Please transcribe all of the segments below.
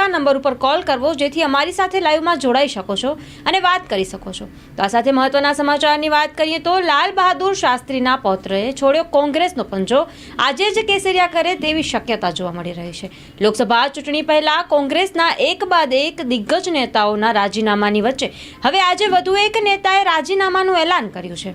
આપતા નંબર ઉપર કોલ કરવો, જેથી અમારી સાથે લાઈવમાં જોડાઈ શકો છો અને વાત કરી શકો છો. તો આ સાથે મહત્વના સમાચારની વાત કરીએ તો લાલ બહાદુર શાસ્ત્રીના પૌત્રએ છોડ્યો કોંગ્રેસનો પંજો. આજે જ કેસરિયા કરે તેવી શક્યતા જોવા મળી રહી છે. લોકસભા ચૂંટણી પહેલા કોંગ્રેસના એક બાદ એક દિગ્ગજ નેતાઓના રાજીનામાની વચ્ચે હવે આજે વધુ એક નેતાએ રાજીનામાનું એલાન કર્યું છે.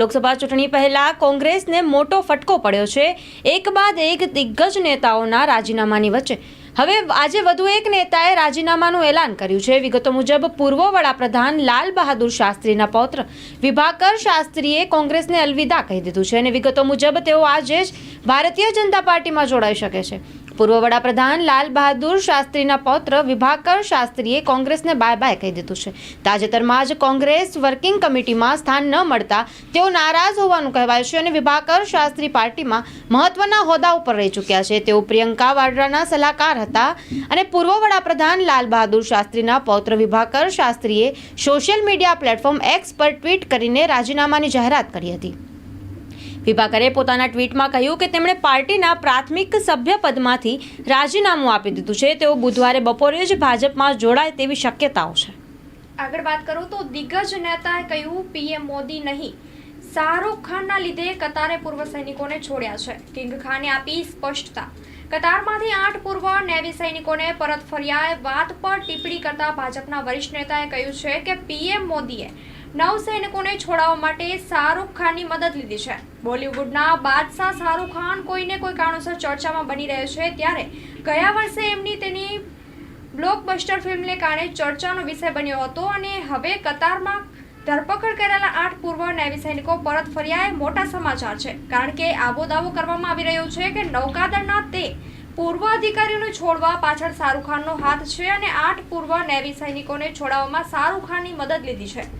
લોકસભા ચૂંટણી પહેલા કોંગ્રેસને મોટો ફટકો પડ્યો છે. એક બાદ એક દિગ્ગજ નેતાઓના રાજીનામાની વચ્ચે હવે આજે વધુ એક નેતાએ રાજીનામાનું એલાન કર્યું છે. વિગતો મુજબ, પૂર્વ વડાપ્રધાન લાલ બહાદુર શાસ્ત્રીના પૌત્ર વિભાકર શાસ્ત્રીએ કોંગ્રેસને અલવિદા કહી દીધું છે અને વિગતો મુજબ, તેઓ આજે જ ભારતીય જનતા પાર્ટીમાં જોડાઈ શકે છે. પૂર્વ વડાપ્રધાન લાલ બહાદુર શાસ્ત્રીના પૌત્ર વિભાકર શાસ્ત્રીએ કોંગ્રેસને બાય બાય કહી દીધું છે. તાજેતરમાં જ કોંગ્રેસ વર્કિંગ કમિટીમાં સ્થાન ન મળતા તેઓ નારાજ હોવાનું કહેવાય છે અને વિભાકર શાસ્ત્રી પાર્ટીમાં મહત્વના હોદ્દા ઉપર રહી ચૂક્યા છે. તેઓ પ્રિયંકા વાડ્રાના સલાહકાર હતા અને પૂર્વ વડાપ્રધાન લાલ બહાદુર શાસ્ત્રીના પૌત્ર વિભાકર શાસ્ત્રીએ સોશિયલ મીડિયા પ્લેટફોર્મ એક્સ પર ટ્વીટ કરીને રાજીનામાની જાહેરાત કરી હતી. વિભાકરે પોતાના ટ્વીટમાં કહ્યું કે તેમણે પાર્ટીના પ્રાથમિક સભ્ય પદમાંથી રાજીનામું આપી દીધું છે. તેઓ બુધવારે બપોરે જ ભાજપમાં જોડાય તેવી શક્યતાઓ છે. આગળ વાત કરું તો દિગ્ગજ નેતાએ કહ્યું, પીએમ મોદી નહીં. શાહરૂખ ખાનના લીધે કતારે પૂર્વ સૈનિકોને છોડ્યા છે. કિંગ ખાને આપી સ્પષ્ટતા. કતારમાંથી આઠ પૂર્વ નેવી સૈનિકોને પરત ફર્યા વાત પર ટિપ્પણી કરતા ભાજપના વરિષ્ઠ નેતાએ કહ્યું છે કે પીએમ મોદીએ નવ સૈનિકોને છોડાવવા માટે શાહરૂખ ખાનની મદદ લીધી છે. બોલિવૂડના બાદશાહ શાહરૂખ ખાન કોઈને કોઈ કારણોસર ચર્ચામાં બની રહ્યો છે ત્યારે ગયા વર્ષે એમની તેની બ્લોકબસ્ટર ફિલ્મને કારણે ચર્ચાનો વિષય બન્યો હતો અને હવે કતારમાં ધરપકડ કરેલા આઠ પૂર્વ નેવી સૈનિકો પરત ફર્યા એ મોટા સમાચાર છે. કારણ કે આવો દાવો કરવામાં આવી રહ્યો છે કે નૌકાદળના તે પૂર્વ અધિકારીઓને છોડવા પાછળ શાહરૂખ ખાનનો હાથ છે અને આઠ પૂર્વ નેવી સૈનિકોને છોડાવવામાં શાહરૂખ ખાનની મદદ લીધી છે.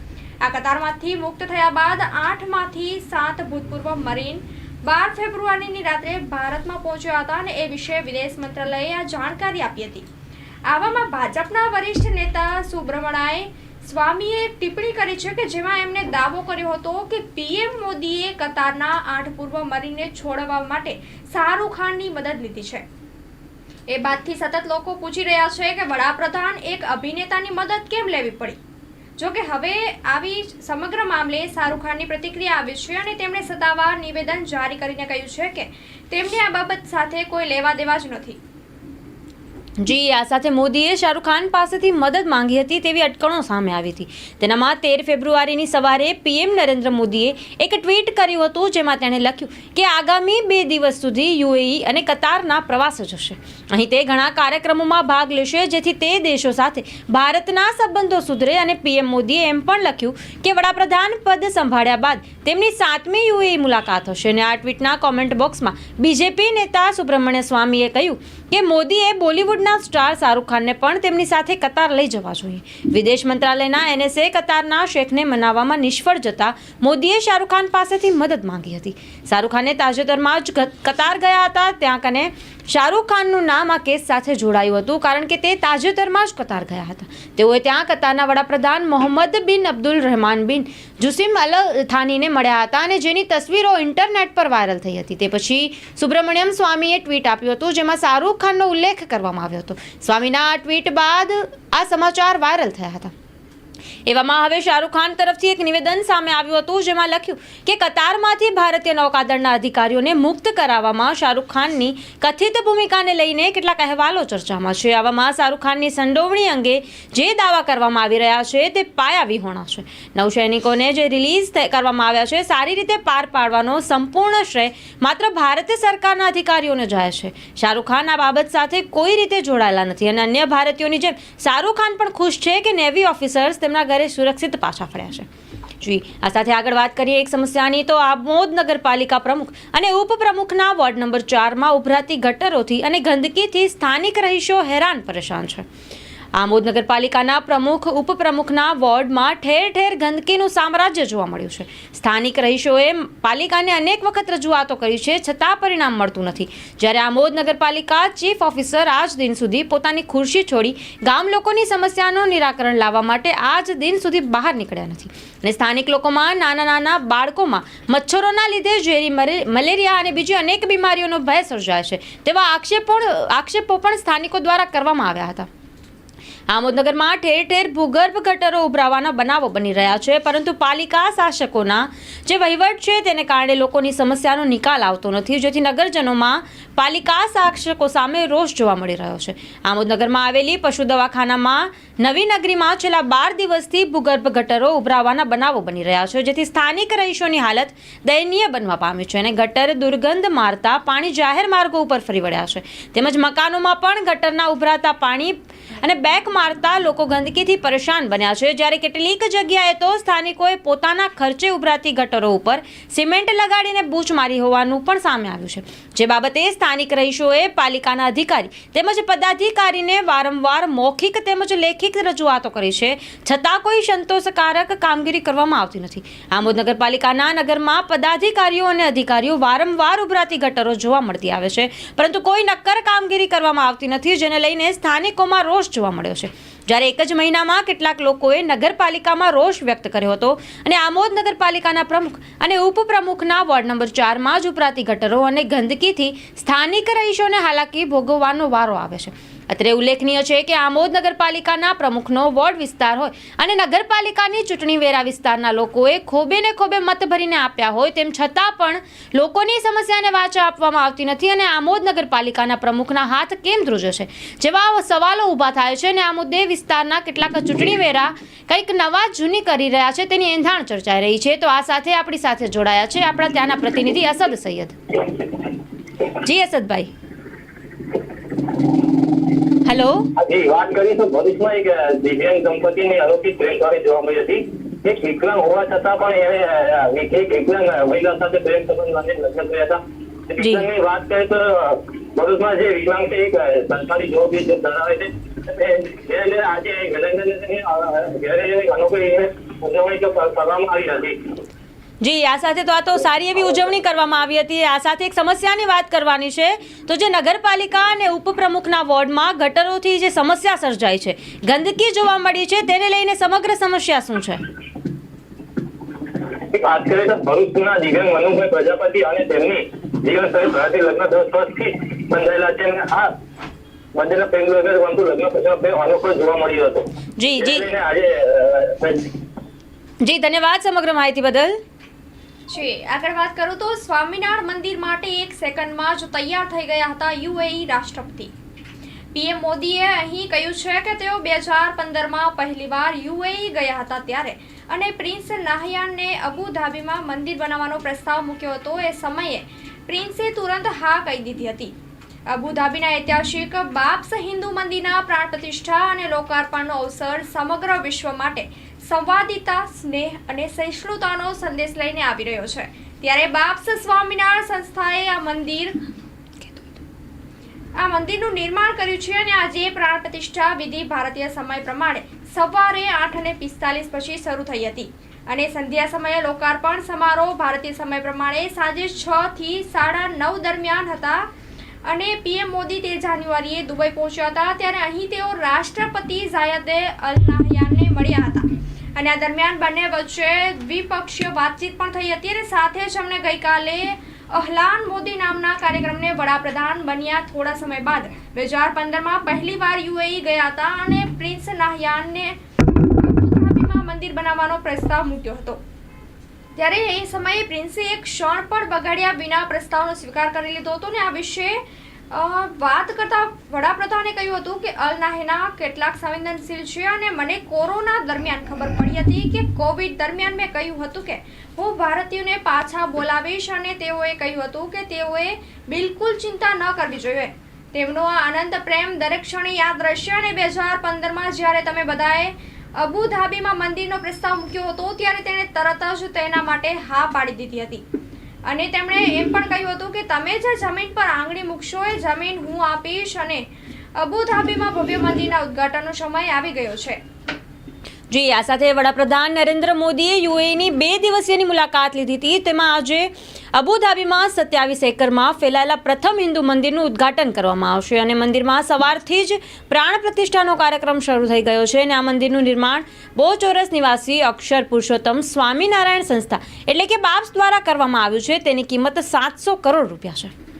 આ કતારમાંથી મુક્ત થયા બાદ આઠમાંથી સાત ભૂતપૂર્વ મરીન બાર ફેબ્રુઆરીની રાત્રે ભારતમાં પહોંચ્યા હતા અને એ વિશે વિદેશ મંત્રાલયે આ જાણકારી આપી હતી. આવામાં ભાજપના વરિષ્ઠ નેતા સુબ્રમણાએ સ્વામીએ એક ટિપ્પણી કરી છે કે જેમાં એમણે દાવો કર્યો હતો કે પીએમ મોદીએ કતારના આઠ પૂર્વ મરીનને છોડવા માટે શાહરૂખ ખાનની મદદ લીધી છે. એ બાદથી સતત લોકો પૂછી રહ્યા છે કે વડાપ્રધાન એક અભિનેતાની મદદ કેમ લેવી પડી? જો કે હવે આવી સમગ્ર મામલે શાહરૂખ ખાનની પ્રતિક્રિયા આવી છે અને તેમણે સત્તાવાર નિવેદન જારી કરીને કહ્યું છે કે તેમને આ બાબત સાથે કોઈ લેવા દેવા જ નથી. જી, આ સાથે મોદીએ શાહરૂખ ખાન પાસેથી મદદ માંગી હતી તેવી અટકણો સામે આવી હતી. તેનામાં તેર ફેબ્રુઆરીની સવારે પીએમ નરેન્દ્ર મોદીએ એક ટ્વીટ કર્યું હતું, જેમાં તેણે લખ્યું કે આગામી બે દિવસ સુધી યુએઈ અને કતારના પ્રવાસે જશે. અહીં તે ઘણા કાર્યક્રમોમાં ભાગ લેશે, જેથી તે દેશો સાથે ભારતના સંબંધો સુધરે અને પીએમ મોદીએ એમ પણ લખ્યું કે વડાપ્રધાન પદ સંભાળ્યા બાદ તેમની સાતમી યુએઈ મુલાકાત હશે. અને આ ટ્વીટના કોમેન્ટ બોક્સમાં બીજેપી નેતા સુબ્રમણ્ય સ્વામીએ કહ્યું કે મોદીએ બોલિવૂડના સ્ટાર શાહરૂખ ખાનને પણ તેમની સાથે કતાર લઈ જવા જોઈએ. વિદેશ મંત્રાલયના એનએસએ કતારના શેખને મનાવવામાં નિષ્ફળ જતા મોદીએ શાહરૂખ ખાન પાસેથી મદદ માંગી હતી. શાહરૂખ ખાને તાજેતરમાં જ કતાર ગયા હતા, ત્યાં કને શાહરૂખ ખાનનું નામ આ કેસ સાથે જોડાયું હતું કારણ કે તે તાજેતરમાં જ કતાર ગયા હતા. તેઓએ ત્યાં કતારના વડાપ્રધાન મોહમ્મદ બિન અબ્દુલ રહેમાન બિન જુસિમ અલ થાનીને મળ્યા હતા અને જેની તસવીરો ઇન્ટરનેટ પર વાયરલ થઈ હતી. તે પછી સુબ્રમણ્યમ સ્વામીએ ટ્વીટ આપ્યું હતું, જેમાં શાહરૂખ ખાનનો ઉલ્લેખ કરવામાં આવ્યો હતો. સ્વામીના આ ટ્વીટ બાદ આ સમાચાર વાયરલ થયા હતા. એવામાં હવે શાહરૂખ ખાન તરફથી એક નિવેદન સામે આવ્યું હતું, જેમાં લખ્યું કે કતારમાંથી ભારતીય નૌકાદળના અધિકારીઓને મુક્ત કરાવવામાં શાહરૂખ ખાનની કથિત ભૂમિકાને લઈને કેટલાક અહેવાલો ચર્ચામાં છે. આવામાં શાહરૂખ ખાનની સંડોવણી અંગે જે દાવા કરવામાં આવી રહ્યા છે તે પાયા વિહોણા છે. નૌસૈનિકોને જે રિલીઝ કરવામાં આવ્યા છે, સારી રીતે પાર પાડવાનો સંપૂર્ણ શ્રેય માત્ર ભારત સરકારના અધિકારીઓને જાય છે. શાહરૂખ ખાન આ બાબત સાથે કોઈ રીતે જોડાયેલા નથી. અને અન્ય ભારતીયોની જેમ શાહરૂખ ખાન પણ ખુશ છે કે નેવી ઓફિસર્સ તેમના ઘરે સુરક્ષિત પાછા ફર્યા છે. જી, આ સાથે આગળ વાત કરીએ એક સમસ્યાની તો આમોદ નગરપાલિકા પ્રમુખ અને ઉપપ્રમુખના વોર્ડ નંબર ચારમાં ઉભરાતી ગટરોથી અને ગંદકીથી સ્થાનિક રહીશો હેરાન પરેશાન છે. આમોદ નગરપાલિકાના પ્રમુખ, ઉપપ્રમુખના વોર્ડમાં ઠેર ઠેર ગંદકીનું સામ્રાજ્ય જોવા મળ્યું છે. સ્થાનિક રહીશોએ પાલિકાને અનેક વખત રજૂઆતો કરી છે, છતાં પરિણામ મળતું નથી. જ્યારે આમોદ નગરપાલિકા ચીફ ઓફિસર આજ દિન સુધી પોતાની ખુરશી છોડી ગામ લોકોની સમસ્યાનું નિરાકરણ લાવવા માટે આજ દિન સુધી બહાર નીકળ્યા નથી. અને સ્થાનિક લોકોમાં નાના નાના બાળકોમાં મચ્છરોના લીધે ઝેરી મલેરિયા અને બીજી અનેક બીમારીઓનો ભય સર્જાય છે, તેવા આક્ષેપો આક્ષેપો પણ સ્થાનિકો દ્વારા કરવામાં આવ્યા હતા. આમોદનગરમાં ઠેર ઠેર ભૂગર્ભ ગટરો ઉભરાવાના બનાવો બની રહ્યા છે, પરંતુ પાલિકા શાસકોના જે વહીવટ છે તેને કારણે લોકોની સમસ્યાનો નિકાલ આવતો નથી. જેથી નગરજનોમાં પાલિકા શાસકો સામે રોષ જોવા મળી રહ્યો છે. આમોદનગરમાં આવેલી પશુ દવાખાનામાં નવી નગરીમાં છેલ્લા બાર દિવસથી ભૂગર્ભ ગટરો ઉભરાવાના બનાવો બની રહ્યા છે, જેથી સ્થાનિક રહીશોની હાલત દયનીય બનવા પામી છે અને ગટર દુર્ગંધ મારતા પાણી જાહેર માર્ગો ઉપર ફરી વળ્યા છે. તેમજ મકાનોમાં પણ ગટરના ઉભરાતા પાણી અને બેક મારતા લોકો ગંદકીથી પરેશાન બન્યા છે. જ્યારે કેટલીક જગ્યાએ તો સ્થાનિકોએ પોતાના ખર્ચે ઉભરાતી ગટરો ઉપર સિમેન્ટ લગાડીને બૂચ મારી હોવાનું પણ સામે આવ્યું છે. જે બાબતે સ્થાનિક રહીશોએ પાલિકાના અધિકારી તેમજ પદાધિકારીને વારંવાર મૌખિક તેમજ લેખિત રજૂઆતો કરી છે. છતાં કોઈ સંતોષકારક કામગીરી કરવામાં આવતી નથી. આમોદ નગરપાલિકાના નગરમાં પદાધિકારીઓ અને અધિકારીઓ વારંવાર ઉભરાતી ગટરો જોવા મળતી આવે છે. પરંતુ કોઈ નક્કર કામગીરી કરવામાં આવતી નથી, જેને લઈને સ્થાનિકોમાં રોષ જોવા મળ્યો છે. જ્યારે એક જ મહિનામાં કેટલાક લોકોએ નગરપાલિકામાં રોષ વ્યક્ત કર્યો હતો અને આમોદ નગરપાલિકાના પ્રમુખ અને ઉપપ્રમુખના વોર્ડ નંબર ચારમાં જ ઉપરાતી ગટરો અને ગંદકીથી સ્થાનિક રહીશોને હાલાકી ભોગવવાનો વારો આવે છે. અત્રે ઉલ્લેખનીય છે કે આમોદ નગરપાલિકાના પ્રમુખનો વોર્ડ વિસ્તાર હોય અને નગરપાલિકાની ચૂંટણી વેરા વિસ્તારના લોકોએ ખોબે ને ખોબે મત ભરીને આપ્યા હોય તેમ છતાં પણ લોકોની સમસ્યાને વાચા આપવામાં આવતી નથી અને આમોદ નગરપાલિકાના પ્રમુખના હાથ કેમ ધ્રુજે છે? જેવા સવાલો ઊભા થાય છે અને આ મુદ્દે વિસ્તારના કેટલાક ચૂંટણી વેરા કંઈક નવા જૂની કરી રહ્યા છે તેની એંધાણ ચર્ચાઈ રહી છે. તો આ સાથે આપણી સાથે જોડાયા છે આપણા ત્યાંના પ્રતિનિધિ અસદ સૈયદ. જી અસદભાઈ. હેલો જી વાત કરી તો ભરૂચમાં એક દિવ્યાંગ દંપતીની અલૌકિક પ્રેમ કહાની જોવા મળી હતી. એક વિકલાંગ હોવા છતાં પણ એને એક વિકલાંગ મહિલા સાથે પ્રેમ સંબંધ બાંધીને લગ્ન કર્યા હતા. વિકલાંગની વાત કરીએ તો ભરૂચમાં જે વિકલાંગ છે એક સરકારી જોબ ધરાવે છે ઘેરે આજે ઘરે અનોખી ઉજવણી કરવામાં આવી હતી. જી આ સાથે તો આ તો સારી એવી ઉજવણી કરવામાં આવી હતી. આ સાથે એક સમસ્યાની વાત કરવાની છે. તો જે નગરપાલિકા અને ઉપપ્રમુખના વોર્ડમાં ગટરોથી જે સમસ્યા સર્જાઈ છે ગંદકી જોવા મળી છે તેને લઈને સમગ્ર સમસ્યા શું છે? વાત કરીએ તો ભરૂચના દિવ્યાંગ મનુભાઈ પ્રજાપતિ અને તેમની જીવનશૈલી ભારતીય લગ્ન દસ વર્ષથી બંધાયેલા છે અને આ બંનેના પેંગલો પરંતુ લગ્ન પછીનો પ્રેમ અનોખો જોવા મળ્યો હતો. જી જી. આજે જી ધન્યવાદ સમગ્ર માહિતી બદલ. છે. આગળ વાત કરું તો સ્વામિનારાયણ મંદિર માટે એક સેકન્ડમાં જ તૈયાર થઈ ગયા હતા યુએઈ રાષ્ટ્રપતિ. પીએમ મોદીએ અહીં કહ્યું છે કે તેઓ બે હજાર પંદરમાં પહેલીવાર યુએઈ ગયા હતા ત્યારે. અને પ્રિન્સ નાહયાનને અબુધાબીમાં મંદિર બનાવવાનો પ્રસ્તાવ મૂક્યો હતો. એ સમયે પ્રિન્સે તુરંત હા કહી દીધી હતી. અબુધાબીના ઐતિહાસિક બાપ્સ હિન્દુ મંદિરના પ્રાણ પ્રતિષ્ઠા અને લોકાર્પણનો અવસર સમગ્ર વિશ્વ માટે સંવાદિતા, સ્નેહ અને સહિષ્ણુતાનો સંદેશ લઈને આવી રહ્યો છે. ત્યારે બાપ્સ સ્વામિનારાયણ સંસ્થાએ આ મંદિર આ મંદિરનું નિર્માણ કર્યું છે અને આજે પ્રાણ પ્રતિષ્ઠા વિધિ ભારતીય સમય પ્રમાણે સવારે આઠ અને પિસ્તાલીસ પછી શરૂ થઈ હતી. અને સંધ્યા સમયે લોકાર્પણ સમારોહ ભારતીય સમય પ્રમાણે સાંજે છ થી સાડા નવ દરમિયાન હતા. અને પીએમ મોદી તેર જાન્યુઆરીએ દુબઈ પહોંચ્યા હતા. ત્યારે અહીં તેઓ રાષ્ટ્રપતિ ઝાયદે અલ નાહયાનને મળ્યા હતા. અને આ દરમિયાન બંને વચ્ચે દ્વિપક્ષીય વાતચીત પણ થઈ હતી અને સાથે જ અમને ગઈકાલે અહલાન મોદી નામના કાર્યક્રમને વડાપ્રધાન બન્યા થોડા સમય બાદ. બે હજાર પંદરમાં પહેલીવાર યુએઈ ગયા હતા અને પ્રિન્સ નાહયાનને મંદિર બનાવવાનો પ્રસ્તાવ મૂક્યો હતો. ત્યારે એ સમયે પ્રિન્સે એક ક્ષણ પણ બગાડ્યા વિના પ્રસ્તાવનો સ્વીકાર કરી લીધો હતો ને આ વિશે વાત કરતા વડાપ્રધાને કહ્યું હતું કે અલ નાહેના કેટલાક સંવેદનશીલ છે અને મને કોરોના દરમિયાન ખબર પડી હતી કે કોવિડ દરમિયાન મેં કહ્યું હતું કે હું ભારતીયોને પાછા બોલાવીશ અને તેઓએ કહ્યું હતું કે તેઓએ બિલકુલ ચિંતા ન કરવી જોઈએ. તેમનો આ આનંદ, પ્રેમ દરેક ક્ષણે યાદ રહેશે અને બે હજાર પંદરમાં જ્યારે તમે બધાએ અબુધાબીમાં મંદિરનો પ્રસ્તાવ મૂક્યો હતો ત્યારે તેણે તરત જ તેના માટે હા પાડી દીધી હતી. અને તેમણે એમ પણ કહ્યું હતું કે તમે જે જમીન પર આંગળી મૂકશો એ જમીન હું આપીશ અને અબુધાબીમાં ભવ્ય મંદિરના ઉદ્ઘાટનનો સમય આવી ગયો છે. જી, આ સાથે વડાપ્રધાન નરેન્દ્ર મોદીએ યુએની બે દિવસીયની મુલાકાત લીધી હતી. તેમાં આજે અબુધાબીમાં સત્યાવીસ એકરમાં ફેલાયેલા પ્રથમ હિન્દુ મંદિરનું ઉદ્ઘાટન કરવામાં આવશે અને મંદિરમાં સવારથી જ પ્રાણ પ્રતિષ્ઠાનો કાર્યક્રમ શરૂ થઈ ગયો છે અને આ મંદિરનું નિર્માણ બોચોરસ નિવાસી અક્ષર પુરુષોત્તમ સ્વામિનારાયણ સંસ્થા એટલે કે બાપ્સ દ્વારા કરવામાં આવ્યું છે. તેની કિંમત સાતસો કરોડ રૂપિયા છે.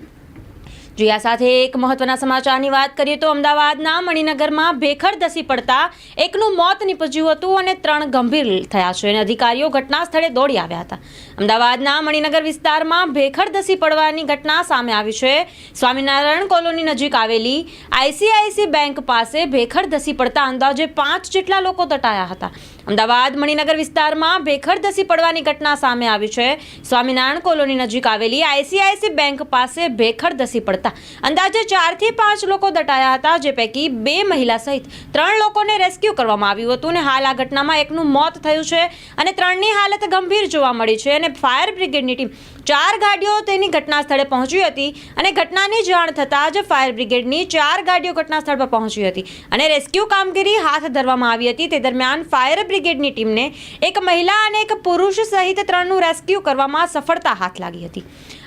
જી આ સાથે એક મહત્વના સમાચારની વાત કરીએ તો અમદાવાદના મણિનગરમાં ભેખડ ધસી પડતા એકનું મોત નીપજ્યું હતું અને ત્રણ ગંભીર થયા છે અને અધિકારીઓ ઘટના સ્થળે દોડી આવ્યા હતા. અમદાવાદના મણિનગર વિસ્તારમાં ભેખડ ધસી પડવાની ઘટના સામે આવી છે. સ્વામિનારાયણ કોલોની નજીક આવેલી આઈસીઆઈસી બેંક પાસે ભેખડ ધસી પડતા અંદાજે પાંચ જેટલા લોકો દટાયા હતા. અમદાવાદ મણિનગર વિસ્તારમાં ભેખડ ધસી પડવાની ઘટના સામે આવી છે. સ્વામિનારાયણ કોલોની નજીક આવેલી આઈસીઆઈસી બેંક પાસે ભેખડ ધસી પડતા અંદાજે ચારથી પાંચ લોકો દટાયા હતા, જે પૈકી બે મહિલા સહિત ત્રણ લોકોને રેસ્ક્યુ કરવામાં આવ્યું હતું અને હાલ આ ઘટનામાં એકનું મોત થયું છે અને ત્રણની હાલત ગંભીર જોવા મળી છે અને ફાયર બ્રિગેડની ટીમ ચાર ગાડીઓ તેની ઘટના સ્થળે પહોંચી હતી અને ઘટનાની જાણ થતાં જ ફાયર બ્રિગેડની ચાર ગાડીઓ ઘટના સ્થળ પર પહોંચી હતી અને રેસ્ક્યુ કામગીરી હાથ ધરવામાં આવી હતી. તે દરમિયાન ફાયર બ્રિગેડની ટીમને એક મહિલા અને એક પુરુષ સહિત ત્રણનું રેસ્ક્યુ કરવામાં સફળતા હાથ લાગી હતી.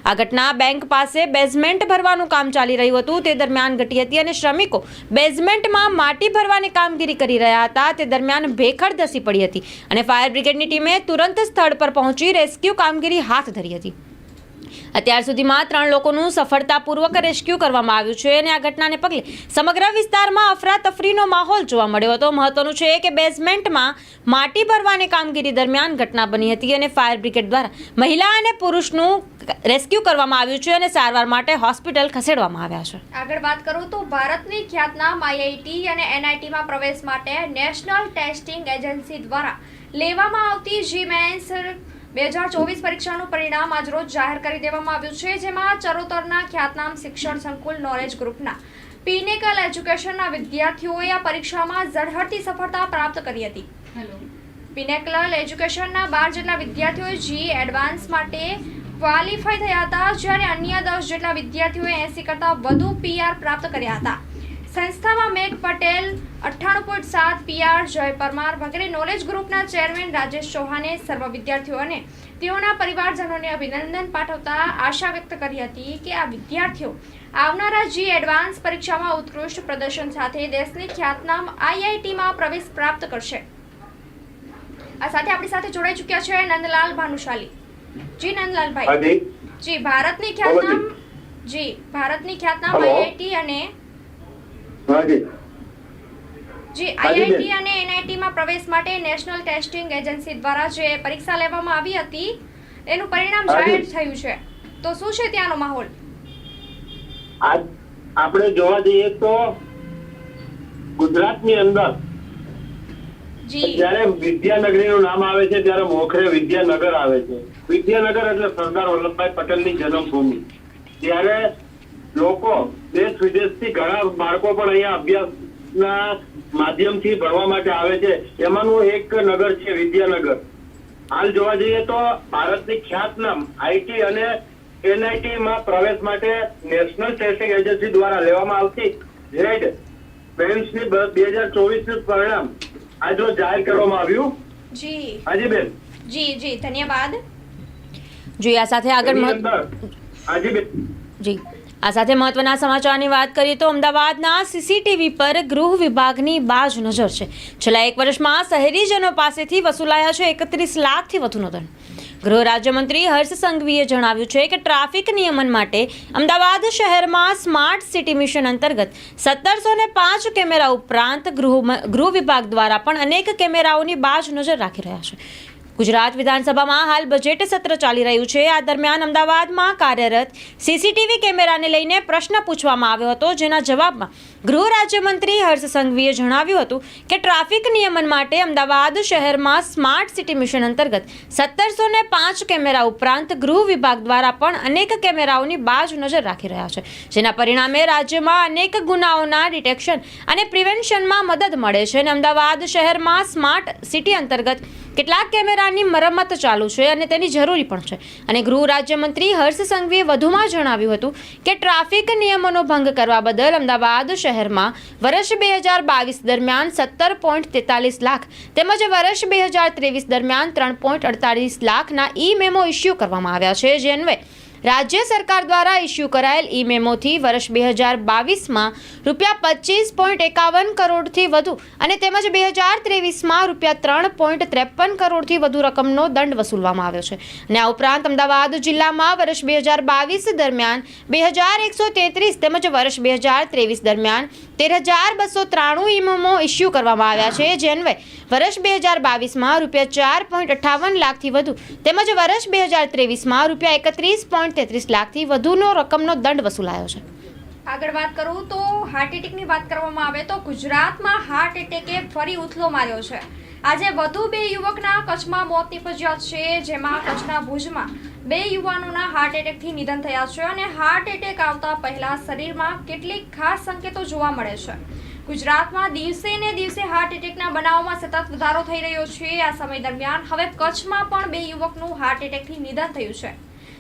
આ ઘટના બેંક પાસે બેઝમેન્ટ ભરવાનું કામ ચાલી રહ્યું હતું. તે દરમિયાન ઘટી હતી અને શ્રમિકો બેઝમેન્ટમાં માટી ભરવાની કામગીરી કરી રહ્યા હતા. તે દરમિયાન ભેખડ ધસી પડી હતી અને ફાયર બ્રિગેડની ટીમે તુરંત સ્થળ પર પહોંચી રેસ્ક્યુ કામગીરી હાથ ધરી હતી. અત્યાર સુધીમાં ત્રણ લોકોનું સફળતાપૂર્વક રેસ્ક્યુ કરવામાં આવ્યું છે અને આ ઘટનાને પગલે સમગ્ર વિસ્તારમાં અફરાતફરીનો માહોલ જોવા મળ્યો હતો. મહત્વનું છે કે બેઝમેન્ટમાં માટી ભરવાની કામગીરી દરમિયાન ઘટના બની હતી અને ફાયર બ્રિગેડ દ્વારા મહિલા અને પુરુષનું રેસ્ક્યુ કરવામાં આવ્યું છે અને સારવાર માટે હોસ્પિટલ ખસેડવામાં આવ્યા છે. આગળ વાત કરું તો ભારતની ખ્યાતનામ આઈઆઈટી અને એનઆઈટીમાં પ્રવેશ માટે નેશનલ ટેસ્ટિંગ એજન્સી દ્વારા લેવામાં આવતી જી મેન્સ બે હજાર ચોવીસ પરીક્ષાનું પરિણામ આજરોજ જાહેર કરી દેવામાં આવ્યું છે જેમાં ચરોતરના ખ્યાતનામ શિક્ષણ સંકુલ નોલેજ ગ્રુપના પિનેકલ એજ્યુકેશનના વિદ્યાર્થીઓએ આ પરીક્ષામાં ઝળહળતી સફળતા પ્રાપ્ત કરી હતી. પિનેકલ એજ્યુકેશનના બાર જેટલા વિદ્યાર્થીઓએ જી એડવાન્સ માટે ક્વોલિફાય થયા હતા જ્યારે અન્ય દસ જેટલા વિદ્યાર્થીઓએ એસી કરતાં વધુ પીઆર પ્રાપ્ત કર્યા હતા. સંસ્થામાં મેઘ પટેલ અઠ્ઠાણું પોઈન્ટ સાત પીઆર જય પરમાર વગેરે નોલેજ ગ્રુપના ચેરમેન રાજેશ ચૌહાણે સર્વ વિદ્યાર્થીઓને તેઓના પરિવારજનોને અભિનંદન પાઠવતા આશા વ્યક્ત કરી હતી કે આ વિદ્યાર્થીઓ આવનારા જી એડવાન્સ પરીક્ષામાં ઉત્કૃષ્ટ પ્રદર્શન સાથે દેશની ખ્યાતનામ આઈઆઈટીમાં પ્રવેશ પ્રાપ્ત કરશે. આ સાથે આપણી સાથે જોડાઈ ચૂક્યા છે નંદલાલ ભાનુશાલી. જી નંદલાલભાઈ. જી. ભારતની ખ્યાતનામ જી. ભારતની ખ્યાતનામ આઈઆઈટી અને જી આઈઆઈટી અને એનઆઈટીમાં પ્રવેશ માટે નેશનલ ટેસ્ટિંગ એજન્સી દ્વારા જે પરીક્ષા લેવામાં આવી હતી એનું પરિણામ જાહેર થયું છે. તો શું છે ત્યાંનો માહોલ? આજ આપણે જોવા જઈએ તો ગુજરાતની અંદર જી. જ્યારે વિદ્યાનગરીનું નામ આવે છે ત્યારે મોખરે વિદ્યાનગર આવે છે. વિદ્યાનગર એટલે સરદાર વલ્લભભાઈ પટેલની જન્મભૂમિ. ત્યારે લોકો દેશ વિદેશથી ઘણા બાળકો પણ અહીંયા અભ્યાસના માધ્યમથી ભણવા માટે આવે છે. એમાંનું એક નગર છે વિદ્યાનગર. હાલ જોવા જઈએ તો ભારતની ખ્યાતનામ આઈટી અને એનઆઈટી માં પ્રવેશ માટે નેશનલ ટેસ્ટિંગ એજન્સી દ્વારા લેવામાં આવતી જેડ બેન્સની બે હજાર ચોવીસનું પરિણામ આજરોજ જાહેર કરવામાં આવ્યું. જી. હાજી બેન. જી જી. ધન્યવાદ. જી આ સાથે આગળ હાજી બેન. જી. આ સાથે મહત્વના સમાચારની વાત કરીએ તો અમદાવાદના સીસીટીવી પર ગૃહ વિભાગની બાજ નજર છે. છેલ્લા એક વર્ષમાં શહેરીજનો પાસેથી વસૂલાયા છે એકત્રીસ લાખથી વધુનો દંડ. ગૃહ રાજ્યમંત્રી હર્ષ સંઘવીએ જણાવ્યું છે કે ટ્રાફિક નિયમન માટે અમદાવાદ શહેરમાં સ્માર્ટ સિટી મિશન અંતર્ગત સત્તરસો ને પાંચ કેમેરા ઉપરાંત ગૃહ ગૃહ વિભાગ દ્વારા પણ અનેક કેમેરાઓની બાજ નજર રાખી રહ્યા છે. ગુજરાત વિધાનસભામાં હાલ બજેટ સત્ર ચાલી રહ્યું છે. આ દરમિયાન અમદાવાદમાં કાર્યરત સીસીટીવી કેમેરાને લઈને પ્રશ્ન પૂછવામાં આવ્યો હતો, જેના જવાબમાં ગૃહ રાજ્યમંત્રી હર્ષ સંઘવીએ જણાવ્યું હતું કે ટ્રાફિક નિયમન માટે અમદાવાદ શહેરમાં સ્માર્ટ સિટી મિશન અંતર્ગત સત્તરસો ને પાંચ કેમેરા ઉપરાંત ગૃહ વિભાગ દ્વારા પણ અનેક કેમેરાઓની બાજ નજર રાખી રહ્યા છે. જેના પરિણામે રાજ્યમાં અનેક ગુનાઓના ડિટેક્શન અને પ્રિવેન્શનમાં મદદ મળે છે અને અમદાવાદ શહેરમાં સ્માર્ટ સિટી અંતર્ગત કેટલાક કેમેરાની મરમ્મત ચાલુ છે અને તેની જરૂરી પણ છે. અને ગૃહ રાજ્યમંત્રી હર્ષ સંઘવીએ વધુમાં જણાવ્યું હતું કે ટ્રાફિક નિયમોનો ભંગ કરવા બદલ અમદાવાદ શહેર શહેરમાં વર્ષ બે હજાર બાવીસ દરમિયાન સત્તર પોઈન્ટ તેતાલીસ લાખ તેમજ વર્ષ બે હજાર ત્રેવીસ દરમિયાન ત્રણ પોઈન્ટ અડતાલીસ લાખના ઈ મેમો ઇસ્યુ કરવામાં આવ્યા છે, જે અન્વયે રાજ્ય સરકાર દ્વારા ઇસ્યુ કરાયેલ ઈ મેમોથી વર્ષ બે હજાર બાવીસમાં રૂપિયા પચીસ પોઈન્ટ એકાવન કરોડથી વધુ અને તેમજ બે હજાર ત્રેવીસમાં રૂપિયા ત્રણ પોઈન્ટ ત્રેપન કરોડથી વધુ રકમનો દંડ વસૂલવામાં આવ્યો છે. અને આ ઉપરાંત અમદાવાદ જિલ્લામાં વર્ષ બે હજાર બાવીસ દરમિયાન બે હજાર એકસો તેત્રીસ તેમજ વર્ષ બે હજાર ત્રેવીસ દરમિયાન તેર હજાર બસો ત્રાણું ઈ મેમો ઇસ્યુ કરવામાં આવ્યા છે. જે અન્વયે વર્ષ બે હજાર બાવીસમાં રૂપિયા ચાર પોઈન્ટ અઠ્ઠાવન લાખથી વધુ તેમજ વર્ષ બે હજાર ત્રેવીસમાં રૂપિયા એકત્રીસ પોઈન્ટ તેત્રીસ લાખથી વધુનો રકમનો દંડ વસૂલાયો છે. આગળ વાત કરું તો હાર્ટ એટેકની વાત કરવામાં આવે તો ગુજરાતમાં હાર્ટ એટેકે ફરી ઉથલો માર્યો છે. આજે વધુ બે યુવકના કચ્છમાં મોત નિપજ્યા છે, જેમાં કચ્છના ભુજમાં બે યુવાનોના હાર્ટ એટેકથી નિધન થયા છે અને હાર્ટ એટેક આવતા પહેલા શરીરમાં કેટલીક ખાસ સંકેતો જોવા મળે છે. ગુજરાતમાં દિવસે ને દિવસે હાર્ટ એટેકના બનાવોમાં સતત વધારો થઈ રહ્યો છે. આ સમય દરમિયાન હવે કચ્છમાં પણ બે યુવકનું હાર્ટ એટેકથી નિધન થયું છે.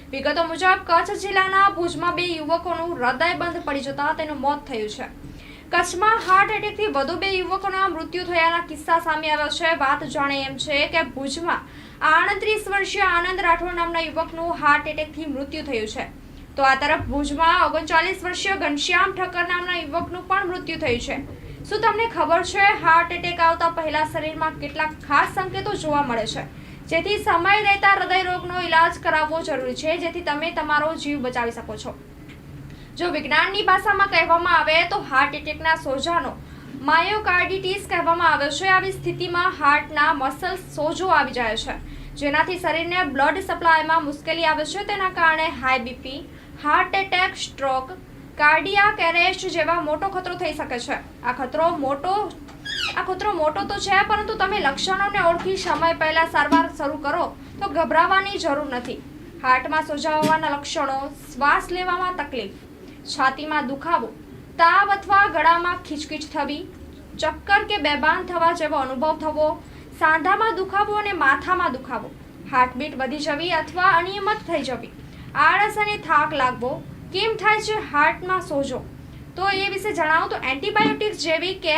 વિગતો મુજબ, કચ્છ જિલ્લાના ભુજમાં બે યુવકોનું હૃદય બંધ પડી જતા તેનું મોત થયું છે. કચ્છમાં હાર્ટ એટેકથી વધુ બે યુવકોના મૃત્યુ થયાના કિસ્સા સામે આવ્યા છે. વાત જાણે એમ છે કે ભુજમાં આડત્રીસ વર્ષીય આનંદ રાઠોડ નામના યુવકનું હાર્ટ એટેકથી મૃત્યુ થયું છે. તો આ તરફ ભુજમાં ઓગણચાલીસ વર્ષીય ઘનશ્યામ ઠક્કર નામના યુવકનું પણ મૃત્યુ થયું છે. શું તમને ખબર છે હાર્ટ એટેક આવતા પહેલા શરીરમાં કેટલાક ખાસ સંકેતો જોવા મળે છે? જેથી સમય રહેતા હૃદય રોગનો ઇલાજ કરાવવો જરૂરી છે, જેથી તમે તમારો જીવ બચાવી શકો છો. જો વિજ્ઞાનની ભાષામાં કહેવામાં આવે તો હાર્ટ એટેકના સોજાનો માયોકાર્ડિટીસ કહેવામાં આવે છે. આવી સ્થિતિમાં હાર્ટના મસલ્સ સોજો આવી જાય છે. જેનાથી શરીરને બ્લડ સપ્લાયમાં મુશ્કેલી આવે છે. તેના કારણે high BP heart attack stroke cardiac arrest જેવા મોટો ખતરો થઈ શકે છે. આ ખતરો મોટો આ કૂતરો મોટો તો છે, પરંતુ તમે લક્ષણોને ઓળખી સમય પહેલા સારવાર શરૂ કરો, તો ગભરાવાની જરૂર નથી. હાર્ટમાં સોજાવવાના લક્ષણો, શ્વાસ લેવામાં તકલીફ, છાતીમાં દુખાવો, તાવ અથવા ગળામાં ખીચકીચ થવી, ચક્કર કે બેભાન થવા જેવો અનુભવ થવો, સાંધામાં દુખાવો અને માથામાં દુખાવો, હાર્ટબીટ વધી જવી અથવા અનિયમિત થઈ જવી, આળસ અને થાક લાગવો, કેમ થાય છે હાર્ટમાં સોજો? તો એ વિશે જણાવું તો એન્ટીબાયોટિક્સ જેવી કે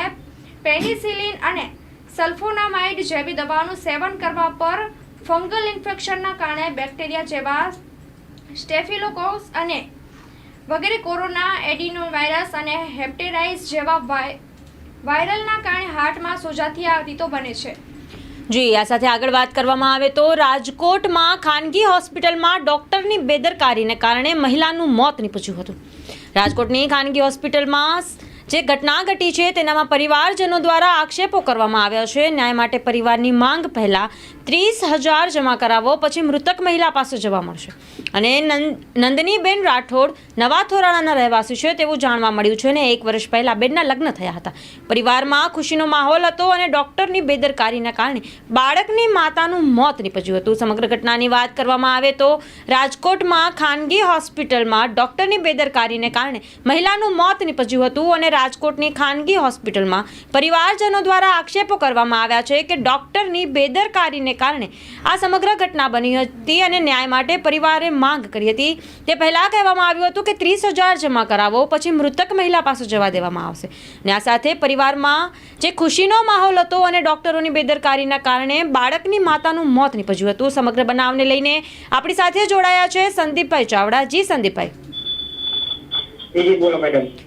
પેનિસિલિન અને સલ્ફોનામાઇડ જેવી દવાઓનું સેવન કરવા પર ફંગલ ઇન્ફેક્શનના કારણે બેક્ટેરિયા જેવા સ્ટેફિલોકોક્સ અને વગેરે કોરોના એડિનો વાયરસ અને હેપ્ટેરાઇસ જેવા વાય- વાયરલના કારણે હાર્ટમાં સોજાથી આ રીતો બને છે. જી, આ સાથે આગળ વાત કરવામાં આવે તો રાજકોટમાં ખાનગી હોસ્પિટલમાં ડોક્ટરની બેદરકારીને કારણે મહિલાનું મોત નીપજ્યું હતું. રાજકોટની ખાનગી હોસ્પિટલમાં જે ઘટના ઘટી છે તેનામાં પરિવારજનો દ્વારા આક્ષેપો કરવામાં આવ્યા છે. ન્યાય માટે પરિવારની માંગ પહેલા ત્રીસ હજાર જમા કરાવો, પછી મૃતક મહિલા પાસે જવા મળશે. અને નંદ- નંદનીબેન રાઠોડ નવા થોરાણાના રહેવાસી છે તેવું જાણવા મળ્યું છે અને એક વર્ષ પહેલાં બેનના લગ્ન થયા હતા. પરિવારમાં ખુશીનો માહોલ હતો અને ડૉક્ટરની બેદરકારીના કારણે બાળકની માતાનું મોત નીપજ્યું હતું. સમગ્ર ઘટનાની વાત કરવામાં આવે તો રાજકોટમાં ખાનગી હોસ્પિટલમાં ડૉક્ટરની બેદરકારીને કારણે મહિલાનું મોત નીપજ્યું હતું અને રાજકોટની ખાનગી હોસ્પિટલમાં પરિવારજનો દ્વારા આક્ષેપો કરવામાં આવ્યા છે કે ડૉક્ટરની બેદરકારીને કારણે આ સમગ્ર ઘટના બની હતી અને ન્યાય માટે પરિવારે માંગ કરી હતી. તે પહેલાં કહેવામાં આવ્યું હતું કે ત્રીસ હજાર જમા કરાવો પછી મૃતક મહિલા પાસે જવા દેવામાં આવશે. અને આ સાથે પરિવારમાં જે ખુશીનો માહોલ હતો અને ડોક્ટરોની બેદરકારીના કારણે બાળકની માતાનું મોત નીપજ્યું હતું. સમગ્ર બનાવને લઈને આપણી સાથે જોડાયા છે સંદીપભાઈ ચાવડા. જી સંદીપભાઈ.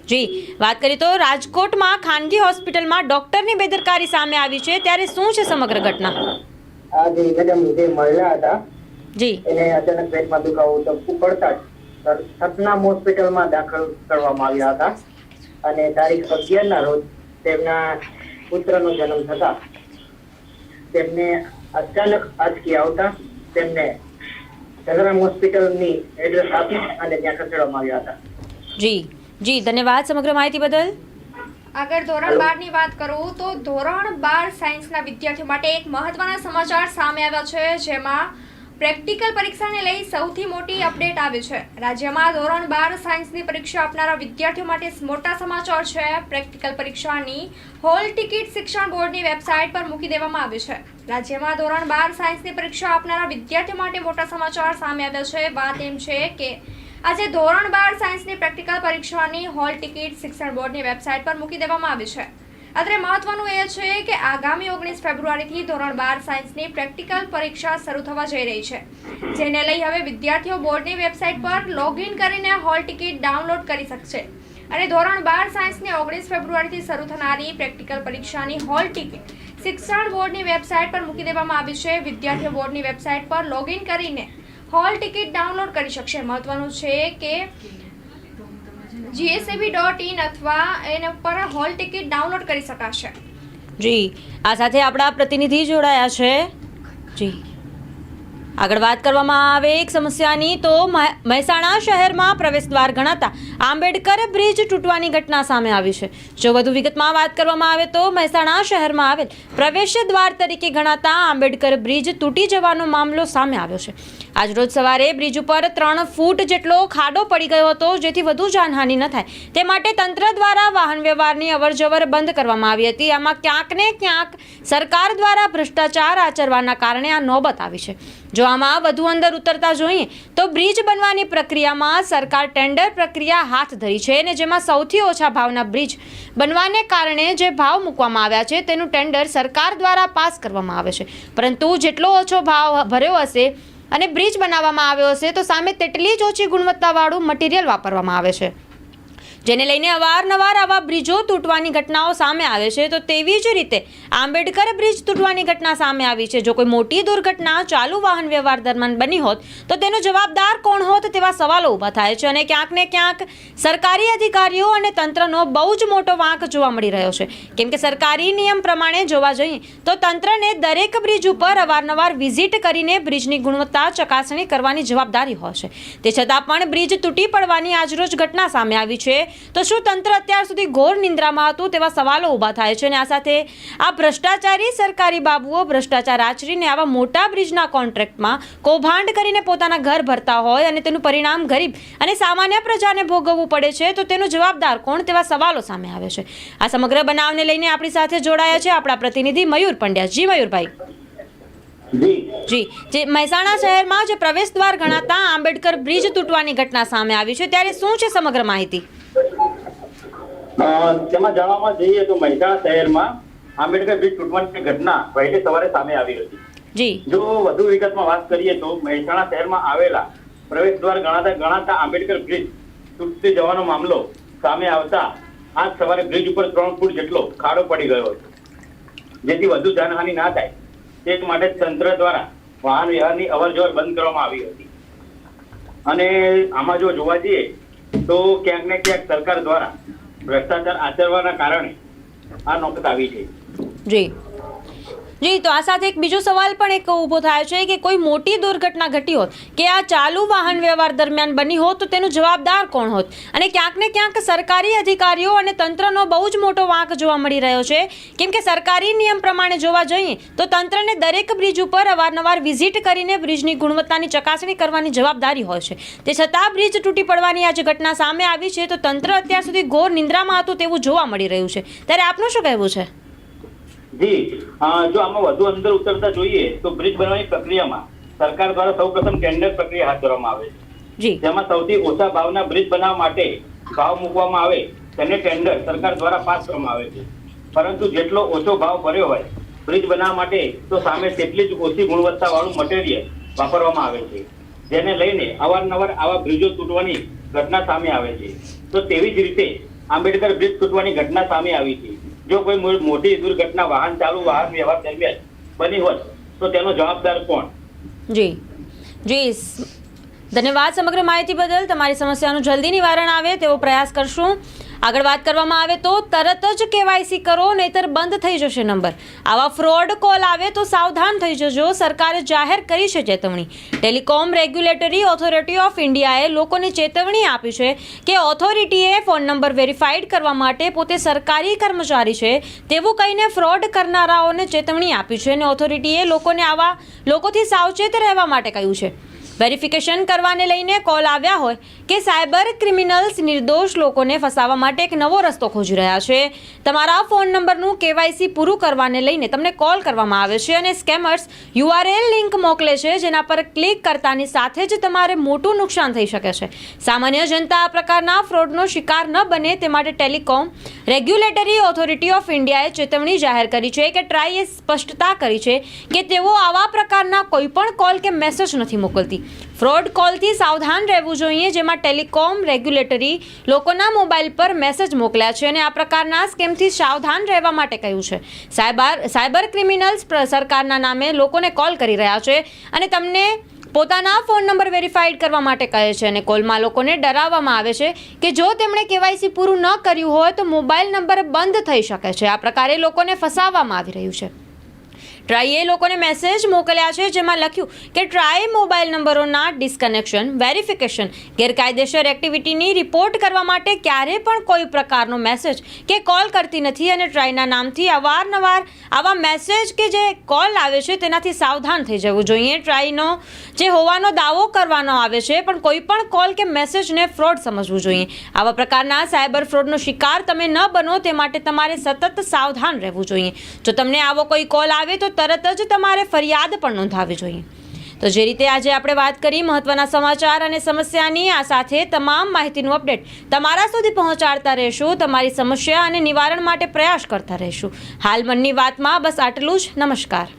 જી વાત કરીએ તો રાજકોટમાં ખાનગી હોસ્પિટલમાં ડોક્ટરની બેદરકારી સામે આવી છે. ત્યારે શું છે સમગ્ર ઘટના? આ જે મેડમ જે મહિલા હતા જી. એને અચાનક પેટમાં દુખાવો તો પડતા જ સતનામ હોસ્પિટલમાં દાખલ કરવામાં આવ્યા હતા. અને તારીખ અગિયાર ના રોજ તેમના પુત્રનો જન્મ થતા તેમને અચાનક આજકી આવતા તેમને સદરામ હોસ્પિટલની એડ્રેસ આપી અને ત્યાં ખસેડવામાં આવ્યા હતા. જી. જી ધન્યવાદ સમગ્ર માહિતી બદલ. આગળ ધોરણ બારની વાત કરું તો ધોરણ બાર સાયન્સના વિદ્યાર્થીઓ માટે એક મહત્વના સમાચાર સામે આવ્યા છે જેમાં પ્રેક્ટિકલ પરીક્ષાને લઈ સૌથી મોટી અપડેટ આવી છે. રાજ્યમાં ધોરણ બાર સાયન્સની પરીક્ષા આપનારા વિદ્યાર્થીઓ માટે મોટા સમાચાર છે. પ્રેક્ટિકલ પરીક્ષાની હોલ ટિકિટ શિક્ષણ બોર્ડની વેબસાઇટ પર મૂકી દેવામાં આવી છે. રાજ્યમાં ધોરણ બાર સાયન્સની પરીક્ષા આપનારા વિદ્યાર્થીઓ માટે મોટા સમાચાર સામે આવ્યા છે. વાત એમ છે કે આજે ધોરણ બાર સાયન્સની પ્રેક્ટિકલ પરીક્ષાની હોલ ટિકિટ શિક્ષણ બોર્ડની વેબસાઇટ પર મૂકી દેવામાં આવી છે. અત્રે મહત્વનું એ છે કે આગામી ઓગણીસ ફેબ્રુઆરીથી ધોરણ બાર સાયન્સની પ્રેક્ટિકલ પરીક્ષા શરૂ થવા જઈ રહી છે. જેને લઈ હવે વિદ્યાર્થીઓ બોર્ડની વેબસાઇટ પર લોગિન કરીને હોલ ટિકિટ ડાઉનલોડ કરી શકશે. અને ધોરણ બાર સાયન્સની ઓગણીસ ફેબ્રુઆરીથી શરૂ થનારી પ્રેક્ટિકલ પરીક્ષાની હોલ ટિકિટ શિક્ષણ બોર્ડની વેબસાઇટ પર મૂકી દેવામાં આવી છે. વિદ્યાર્થીઓ બોર્ડની વેબસાઇટ પર લોગિન કરીને હોલ ટિકિટ ડાઉનલોડ કરી શકશે. મહત્વનું છે કે જીએસએબી ડોટ ઇન અથવા એના પર હોલ ટિકિટ ડાઉનલોડ કરી શકાશે. જી, આ સાથે આપણા પ્રતિનિધિ જોડાયા છે. જી. આગળ વાત કરવામાં આવે એક સમસ્યાની તો મહે- મહેસાણા શહેરમાં પ્રવેશ દ્વાર ગણાતા આંબેડકર બ્રિજ તૂટવાની ઘટના સામે આવી છે. જો વધુ વિગતમાં વાત કરવામાં આવે તો મહેસાણા શહેરમાં આવેલ પ્રવેશ દ્વાર તરીકે ગણાતા આંબેડકર બ્રિજ તૂટી જવાનો મામલો સામે આવ્યો છે. આજરોજ સવારે બ્રિજ ઉપર ત્રણ ફૂટ જેટલો ખાડો પડી ગયો હતો, જેથી વધુ જાનહાનિ ન થાય. તે માટે તંત્ર દ્વારા વાહન વ્યવહારની અવરજવર બંધ કરવામાં આવી હતી. આમાં ક્યાંક ને ક્યાંક સરકાર દ્વારા ભ્રષ્ટાચાર આચરવાના કારણે આ નોબત આવી છે. જો આમાં વધુ અંદર ઉતરતા જોઈએ, તો બ્રિજ બનવાની પ્રક્રિયામાં સરકાર ટેન્ડર પ્રક્રિયા હાથ ધરી છે અને જેમાં સૌથી ઓછા ભાવના બ્રિજ બનવાને કારણે જે ભાવ મૂકવામાં આવ્યા છે, તેનું ટેન્ડર સરકાર દ્વારા પાસ કરવામાં આવે છે. પરંતુ જેટલો ઓછો ભાવ ભર્યો હશે અને બ્રિજ બનાવવામાં આવ્યો હશે, તો સામે તેટલી જ ઓછી ગુણવત્તાવાળું મટીરિયલ વાપરવામાં આવે છે. જેને લઈને અવારનવાર આવા બ્રિજો તૂટવાની ઘટનાઓ સામે આવે છે, તો તેવી જ રીતે આંબેડકર બ્રિજ તૂટવાની ઘટના સામે આવી છે. જો કોઈ મોટી દુર્ઘટના ચાલુ વાહન વ્યવહાર દરમિયાન બની હોત, તો તેનો જવાબદાર કોણ હોત તેવા સવાલો ઊભા થાય છે અને ક્યાંક ને ક્યાંક સરકારી અધિકારીઓ અને તંત્રનો બહુ જ મોટો વાંક જોવા મળી રહ્યો છે. કેમ કે સરકારી નિયમ પ્રમાણે જોવા જઈએ, તો તંત્રને દરેક બ્રિજ ઉપર અવારનવાર વિઝિટ કરીને બ્રિજની ગુણવત્તા ચકાસણી કરવાની જવાબદારી હોય છે. તે છતાં પણ બ્રિજ તૂટી પડવાની આજરોજ ઘટના સામે આવી છે. તો શું તંત્ર અત્યાર સુધી ઘોર નિંદ્રામાં હતું તેવા સવાલો ઊભા થાય છે અને આ સાથે આ ભ્રષ્ટાચારી સરકારી બાબુઓ ભ્રષ્ટાચાર આચરીને આવા મોટા બ્રિજના કોન્ટ્રાક્ટમાં કૌભાંડ કરીને પોતાના ઘર ભરતા હોય અને તેનું પરિણામ ગરીબ અને સામાન્ય પ્રજાને ભોગવવું પડે છે તો તેનો જવાબદાર કોણ તેવા સવાલો સામે આવે છે. આ સમગ્ર બનાવને લઈને આપણી સાથે જોડાયા છે આપણા પ્રતિનિધિ મયુર પંડ્યા. જી મયુરભાઈ. જી. જી. મહેસાણા શહેરમાં જે પ્રવેશ દ્વાર ગણાતા આંબેડકર બ્રિજ તૂટવાની ઘટના સામે આવી છે ત્યારે શું છે સમગ્ર માહિતી? તેમાં જાણવામાં જઈએ તો મહેસાણા શહેરમાં આંબેડકર બ્રિજ તૂટવાની ઘટના વહેલી સવારે સામે આવી હતી. જી. જો વધુ વિગતમાં વાત કરીએ તો મહેસાણા શહેરમાં આવેલા પ્રવેશ દ્વાર ગણાતા ગણાતા આંબેડકર બ્રિજ તૂટતી જવાનો મામલો સામે આવતા આજ સવારે બ્રિજ ઉપર ત્રણ ફૂટ જેટલો ખાડો પડી ગયો હતો. જેથી વધુ જાનહાનિ ના થાય. તે માટે તંત્ર દ્વારા વાહન વ્યવહારની અવરજવર બંધ કરવામાં આવી હતી. અને આમાં જો જોવા જઈએ તો ક્યાંક ને ક્યાંક સરકાર દ્વારા ભ્રષ્ટાચાર આચરવાના કારણે આ નોબત આવી છે. જી. જી, તો આ સાથે એક બીજો સવાલ પણ એક ઊભો થાય છે કે કોઈ મોટી દુર્ઘટના ઘટી હોત કે આ ચાલુ વાહન વ્યવહાર દરમિયાન બની હોત, તો તેનું જવાબદાર કોણ હોત? અને ક્યાંક ને ક્યાંક સરકારી અધિકારીઓ અને તંત્રનો બહુ જ મોટો વાંક જોવા મળી રહ્યો છે. કેમ કે સરકારી નિયમ પ્રમાણે જોવા જઈએ, તો તંત્રને દરેક બ્રિજ ઉપર અવારનવાર વિઝિટ કરીને બ્રિજની ગુણવત્તાની ચકાસણી કરવાની જવાબદારી હોય છે. તે છતાં બ્રિજ તૂટી પડવાની આ જે ઘટના સામે આવી છે, તો તંત્ર અત્યાર સુધી ઘોર નિંદ્રામાં હતું તેવું જોવા મળી રહ્યું છે. ત્યારે આપનું શું કહેવું છે? જી. જો આમાં વધુ અંદર ઉતરતા જોઈએ તો બ્રિજ બનાવવાની પ્રક્રિયામાં સરકાર દ્વારા સૌપ્રથમ ટેન્ડર પ્રક્રિયા હાથ ધરવામાં આવે છે. જેમાં સૌથી ઓછા ભાવના બ્રિજ બનાવવા માટે ભાવ મૂકવામાં આવે તેને ટેન્ડર સરકાર દ્વારા પાસ કરવામાં આવે છે. પરંતુ જેટલો ઓછો ભાવ ભર્યો હોય બ્રિજ બનાવવા માટે તો સામે તેટલી જ ઓછી ગુણવત્તાવાળું મટીરિયલ વાપરવામાં આવે છે. જેને લઈને અવારનવાર આવા બ્રિજો તૂટવાની ઘટના સામે આવે છે. તો તેવી જ રીતે આંબેડકર બ્રિજ તૂટવાની ઘટના સામે આવી છે. જો કોઈ મોટી દુર્ઘટના, વાહન ચાલુ, વાહન વ્યવહાર દરમિયાન બની હોય તો તેનો જવાબદાર કોણ? જી. જી ધન્યવાદ સમગ્ર માહિતી બદલ. તમારી સમસ્યાનું જલ્દી નિવારણ આવે, તેવો પ્રયાસ કરશું. આગળ વાત કરવામાં આવે તો તરત જ કેવાયસી કરો, નહીતર બંધ થઈ જશે નંબર. આવા ફ્રોડ કોલ આવે તો સાવધાન થઈ જજો. સરકારે જાહેર કરી છે ચેતવણી. ટેલિકોમ રેગ્યુલેટરી ઓથોરિટી ઓફ ઇન્ડિયાએ લોકોને ચેતવણી આપી છે કે ઓથોરિટીએ ફોન નંબર વેરીફાઈડ કરવા માટે પોતે સરકારી કર્મચારી છે, તેવું કહીને ફ્રોડ કરનારાઓને ચેતવણી આપી છે અને ઓથોરિટીએ લોકોને આવા લોકોથી સાવચેત રહેવા માટે કહ્યું છે. વેરિફિકેશન કરવાને લઈને કોલ આવ્યા હોય કે સાયબર ક્રિમિનલ્સ નિર્દોષ લોકોને ફસાવવા માટે એક નવો રસ્તો ખોજી રહ્યા છે. તમારા ફોન નંબરનું કેવાયસી પૂરું કરવાને લઈને તમને કોલ કરવામાં આવે છે અને સ્કેમર્સ યુઆરએલ લિંક મોકલે છે, જેના પર ક્લિક કરતાની સાથે જ તમારે મોટું નુકસાન થઈ શકે છે. સામાન્ય જનતા આ પ્રકારના ફ્રોડનો શિકાર ન બને, તે માટે ટેલિકોમ રેગ્યુલેટરી ઓથોરિટી ઓફ ઇન્ડિયાએ ચેતવણી જાહેર કરી છે કે ટ્રાઈએ સ્પષ્ટતા કરી છે કે તેઓ આવા પ્રકારના કોઈ પણ કોલ કે મેસેજ નથી મોકલતી. ફ્રોડ કોલથી સાવધાન રહેવું જોઈએ, જેમાં ટેલિકોમ રેગ્યુલેટરી લોકોના મોબાઈલ પર મેસેજ મોકલ્યા છે અને આ પ્રકારના સ્કેમથી સાવધાન રહેવા માટે કહ્યું છે. સાયબર સાયબર ક્રિમિનલ્સ સરકારના નામે લોકોને કોલ કરી રહ્યા છે અને તમને પોતાના ફોન નંબર વેરીફાઈડ કરવા માટે કહે છે અને કોલમાં લોકોને ડરાવવામાં આવે છે કે જો તેમણે કેવાયસી પૂરું ન કર્યું હોય તો મોબાઈલ નંબર બંધ થઈ શકે છે. આ પ્રકારે લોકોને ફસાવવામાં આવી રહ્યું છે. ટ્રાઈએ લોકોને મેસેજ મોકલ્યા છે, જેમાં લખ્યું કે ટ્રાય મોબાઈલ નંબરોના ડિસ્કનેક્શન વેરિફિકેશન ગેરકાયદેસર એક્ટિવિટીની રિપોર્ટ કરવા માટે ક્યારે પણ કોઈ પ્રકારનો મેસેજ કે કોલ કરતી નથી અને ટ્રાયના નામથી અવારનવાર આવા મેસેજ કે જે કોલ આવે છે, તેનાથી સાવધાન થઈ જવું જોઈએ. ટ્રાયનો જે હોવાનો દાવો કરવાનો આવે છે, પણ કોઈ પણ કોલ કે મેસેજને ફ્રોડ સમજવું જોઈએ. આવા પ્રકારના સાયબર ફ્રોડનો શિકાર તમે ન બનો, તે માટે તમારે સતત સાવધાન રહેવું જોઈએ. જો તમને આવો કોઈ કોલ આવે તો તરત જ તમારે ફરિયાદ પણ નોંધાવવી જોઈએ. તો જે રીતે આજે આપણે વાત કરી મહત્વના સમાચાર અને સમસ્યાની, આ સાથે તમામ માહિતીનું અપડેટ તમારા સુધી પહોંચાડતા રહેશું, તમારી સમસ્યા અને નિવારણ માટે પ્રયાસ કરતા રહેશું. હાલ મનની વાતમાં બસ આટલું જ. નમસ્કાર.